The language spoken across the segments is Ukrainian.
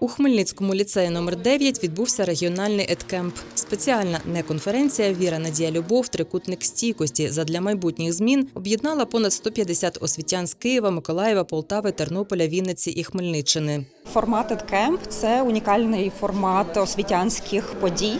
У Хмельницькому ліцеї номер 9 відбувся регіональний едкемп. Спеціальна неконференція Віра, Надія, Любов, трикутник стійкості задля майбутніх змін об'єднала понад 150 освітян з Києва, Миколаєва, Полтави, Тернополя, Вінниці і Хмельниччини. Формат EdCamp – це унікальний формат освітянських подій,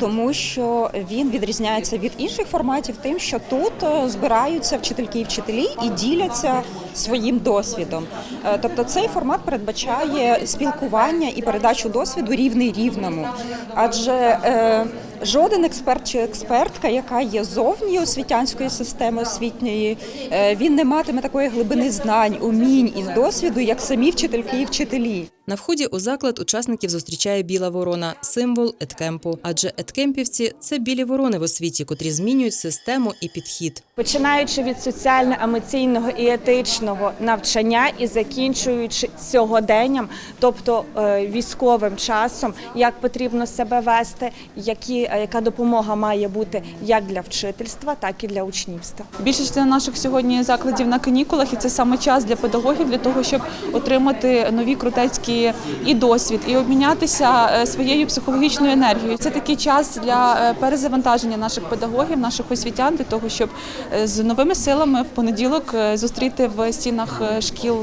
тому що він відрізняється від інших форматів тим, що тут е, збираються вчительки і вчителі і діляться своїм досвідом. Е, Тобто цей формат передбачає спілкування і передачу досвіду рівний рівному, адже е, Жоден експерт чи експертка, яка є зовні освітянської системи освітньої, е, він не матиме такої глибини знань, умінь і досвіду, як самі вчительки і вчителі. На вході у заклад учасників зустрічає біла ворона символ едкемпу. Адже едкемпівці це білі ворони в освіті, котрі змінюють систему і підхід. починаючи від соціально-емоційного і етичного навчання і закінчуючи сьогоденням, тобто е, військовим часом, як потрібно себе вести, які, е, яка допомога має бути як для вчительства, так і для учнівства. Більшість наших сьогодні закладів на канікулах, і це саме час для педагогів для того, щоб отримати нові крутецькі і досвід, і обмінятися е, своєю психологічною енергією. Це такий час для е, перезавантаження наших педагогів, наших освітян, для того, щоб е, з новими силами в понеділок зустріти в стінах шкіл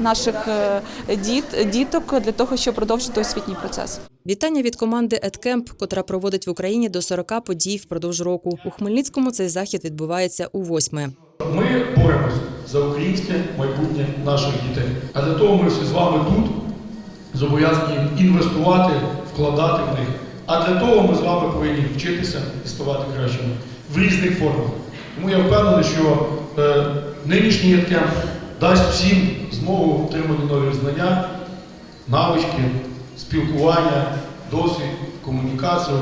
наших діт, діток для того, щоб продовжити освітній процес. Вітання від команди «Едкемп», котра проводить в Україні до 40 подій впродовж року. У Хмельницькому цей захід відбувається у восьме. Ми боремось за українське майбутнє наших дітей. А для того ми всі з вами тут зобов'язані інвестувати, вкладати в них. А для того ми з вами повинні вчитися і ставати кращими в різних формах. Тому я впевнений, що е, нинішній єдкемп дасть всім змогу отримати нові знання, навички, спілкування, досвід, комунікацію.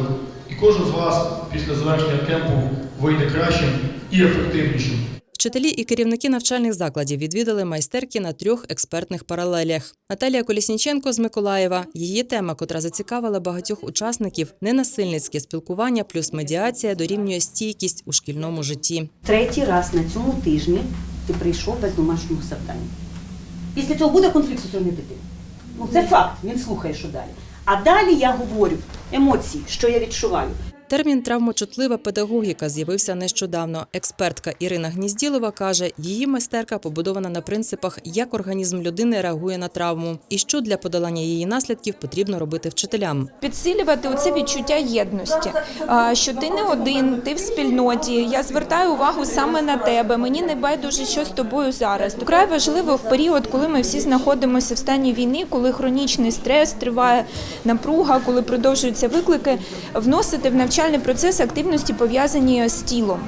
І кожен з вас після завершення кемпу вийде кращим і ефективнішим. Вчителі і керівники навчальних закладів відвідали майстерки на трьох експертних паралелях. Наталія Колісніченко з Миколаєва. Її тема, котра зацікавила багатьох учасників, ненасильницьке спілкування плюс медіація дорівнює стійкість у шкільному житті. Третій раз на цьому тижні ти прийшов без домашнього завдання. Після цього буде конфлікт соціальної дитини. Ну це факт, він слухає, що далі. А далі я говорю емоції, що я відчуваю. Термін травмочутлива педагогіка з'явився нещодавно. Експертка Ірина Гнізділова каже, її майстерка побудована на принципах, як організм людини реагує на травму, і що для подолання її наслідків потрібно робити вчителям. підсилювати оце відчуття єдності, що ти не один, ти в спільноті. Я звертаю увагу саме на тебе. Мені не байдуже, що з тобою зараз. Вкрай важливо в період, коли ми всі знаходимося в стані війни, коли хронічний стрес триває напруга, коли продовжуються виклики, вносити в навчальний процес активності пов'язані з тілом,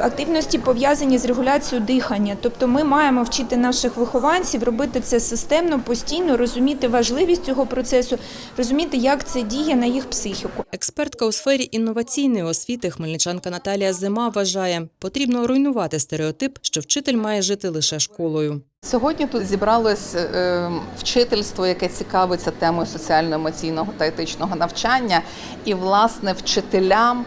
активності пов'язані з регуляцією дихання. Тобто, ми маємо вчити наших вихованців робити це системно, постійно, розуміти важливість цього процесу, розуміти, як це діє на їх психіку. Експертка у сфері інноваційної освіти хмельничанка Наталія Зима вважає, потрібно руйнувати стереотип, що вчитель має жити лише школою. Сьогодні тут зібралось е, вчительство, яке цікавиться темою соціально-емоційного та етичного навчання, і власне вчителям,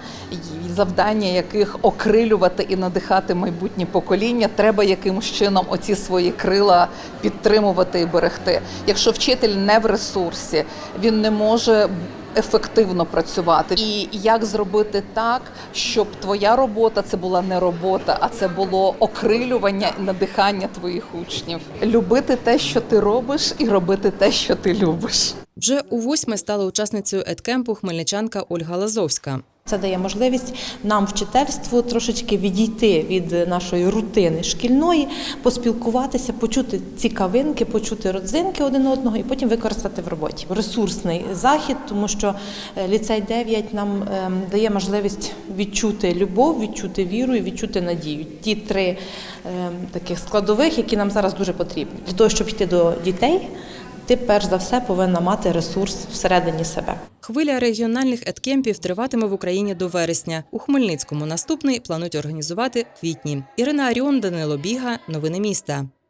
завдання яких окрилювати і надихати майбутнє покоління, треба якимось чином оці свої крила підтримувати і берегти. Якщо вчитель не в ресурсі, він не може ефективно працювати. І як зробити так, щоб твоя робота це була не робота, а це було окрилювання і надихання твоїх учнів. Любити те, що ти робиш, і робити те, що ти любиш. Вже у восьме стала учасницею едкемпу хмельничанка Ольга Лазовська. Це дає можливість нам, вчительству, трошечки відійти від нашої рутини шкільної, поспілкуватися, почути цікавинки, почути родзинки один одного і потім використати в роботі. Ресурсний захід, тому що е, ліцей 9 нам ем, дає можливість відчути любов, відчути віру і відчути надію. Ті три ем, таких складових, які нам зараз дуже потрібні для того, щоб йти до дітей. Ти перш за все повинна мати ресурс всередині себе. Хвиля регіональних едкемпів триватиме в Україні до вересня. У Хмельницькому наступний планують організувати квітні. Ірина Аріон, Данило Біга. Новини міста.